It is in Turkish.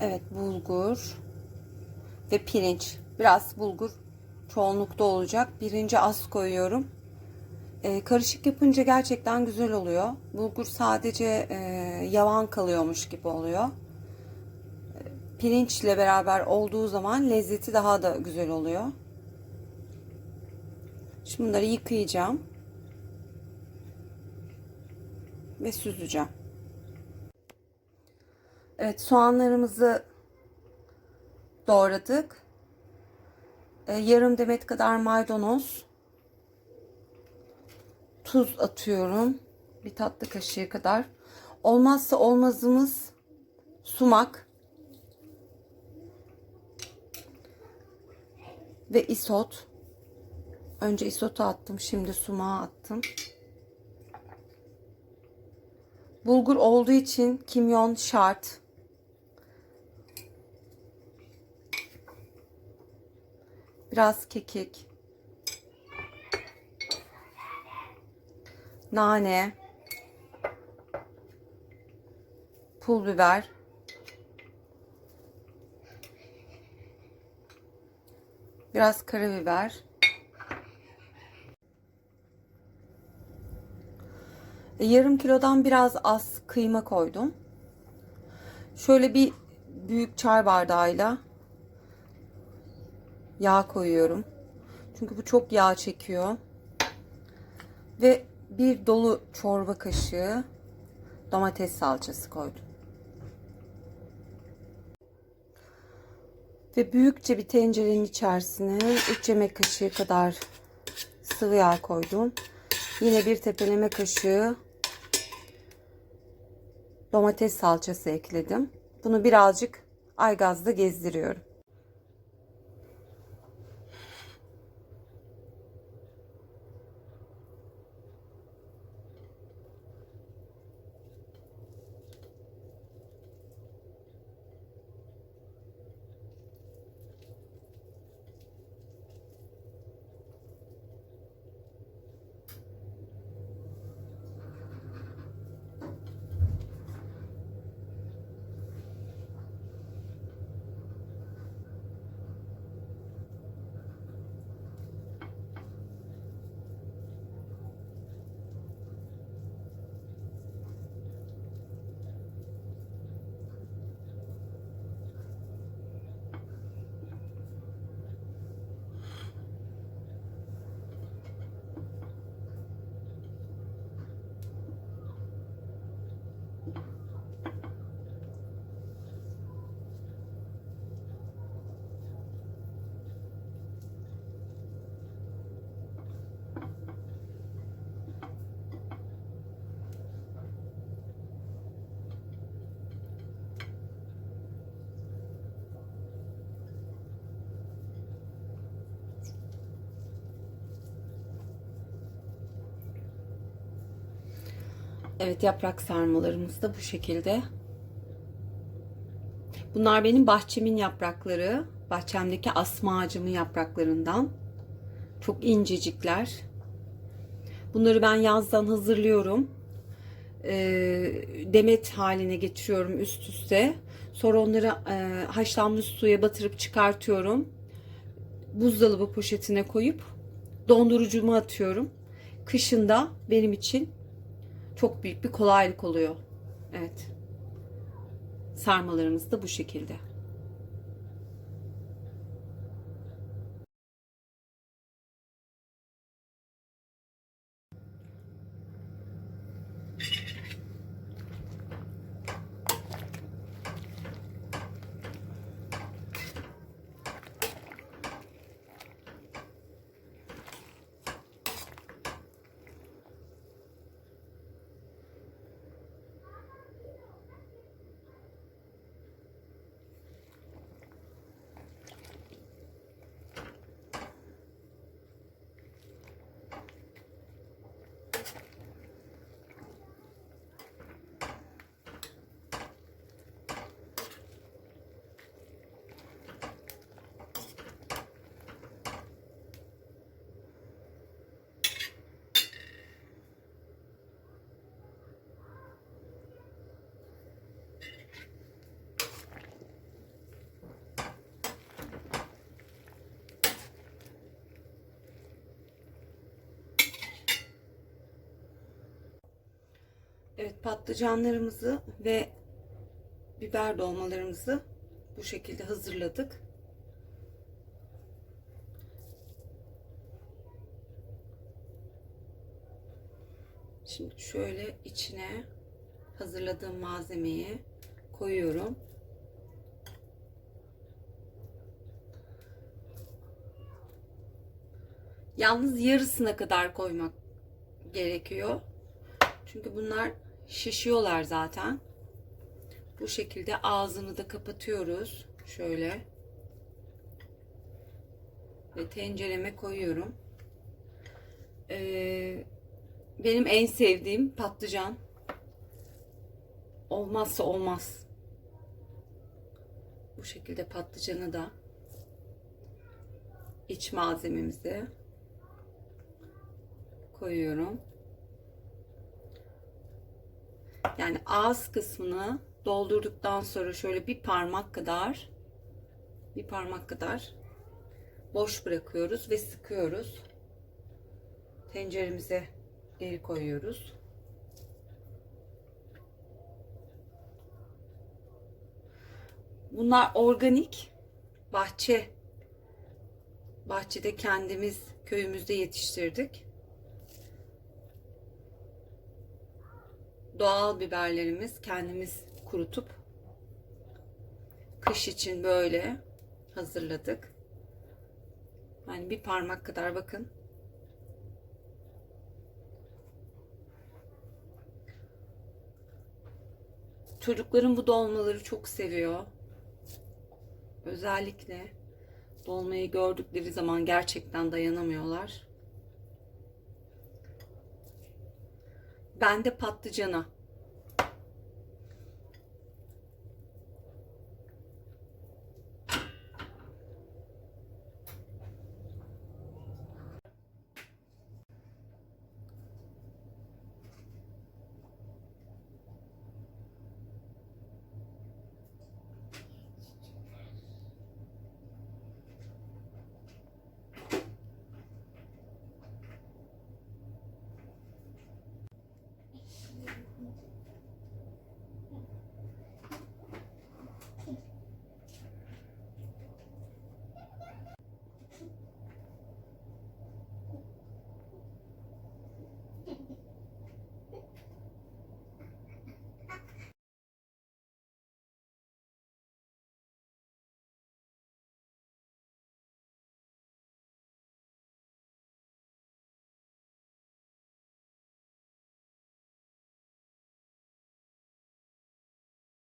Evet bulgur ve pirinç. Biraz bulgur çoğunlukta olacak. Pirinci az koyuyorum. Ee, karışık yapınca gerçekten güzel oluyor. Bulgur sadece e, yavan kalıyormuş gibi oluyor. Ee, Pirinçle beraber olduğu zaman lezzeti daha da güzel oluyor. Şimdi bunları yıkayacağım. Ve süzeceğim. Evet soğanlarımızı doğradık. Ee, yarım demet kadar maydanoz. Tuz atıyorum. Bir tatlı kaşığı kadar. Olmazsa olmazımız sumak. Ve isot. Önce isotu attım. Şimdi sumağı attım. Bulgur olduğu için kimyon şart. Biraz kekik. Nane. Pul biber. Biraz karabiber. E, Yarım kilodan biraz az kıyma koydum. Şöyle bir büyük çay bardağıyla yağ koyuyorum. Çünkü bu çok yağ çekiyor. Ve bir dolu çorba kaşığı domates salçası koydum. Ve büyükçe bir tencerenin içerisine 3 yemek kaşığı kadar sıvı yağ koydum. Yine bir tepeleme kaşığı domates salçası ekledim. Bunu birazcık aygazda gezdiriyorum. Evet yaprak sarmalarımız da bu şekilde. Bunlar benim bahçemin yaprakları. Bahçemdeki asma ağacımın yapraklarından. Çok incecikler. Bunları ben yazdan hazırlıyorum. Ee, demet haline getiriyorum üst üste. Sonra onları e, haşlanmış suya batırıp çıkartıyorum. Buzdolabı poşetine koyup dondurucuma atıyorum. Kışında benim için çok büyük bir kolaylık oluyor. Evet. Sarmalarımız da bu şekilde. Evet patlıcanlarımızı ve biber dolmalarımızı bu şekilde hazırladık. Şimdi şöyle içine hazırladığım malzemeyi koyuyorum. Yalnız yarısına kadar koymak gerekiyor. Çünkü bunlar şişiyorlar zaten. Bu şekilde ağzını da kapatıyoruz. Şöyle. Ve tencereme koyuyorum. Ee, benim en sevdiğim patlıcan. Olmazsa olmaz. Bu şekilde patlıcanı da iç malzememizi koyuyorum. Yani ağız kısmını doldurduktan sonra şöyle bir parmak kadar bir parmak kadar boş bırakıyoruz ve sıkıyoruz. Tenceremize geri koyuyoruz. Bunlar organik bahçe bahçede kendimiz köyümüzde yetiştirdik. Doğal biberlerimiz kendimiz kurutup kış için böyle hazırladık. Yani bir parmak kadar bakın. Çocukların bu dolmaları çok seviyor. Özellikle dolmayı gördükleri zaman gerçekten dayanamıyorlar. Ben de patlıcana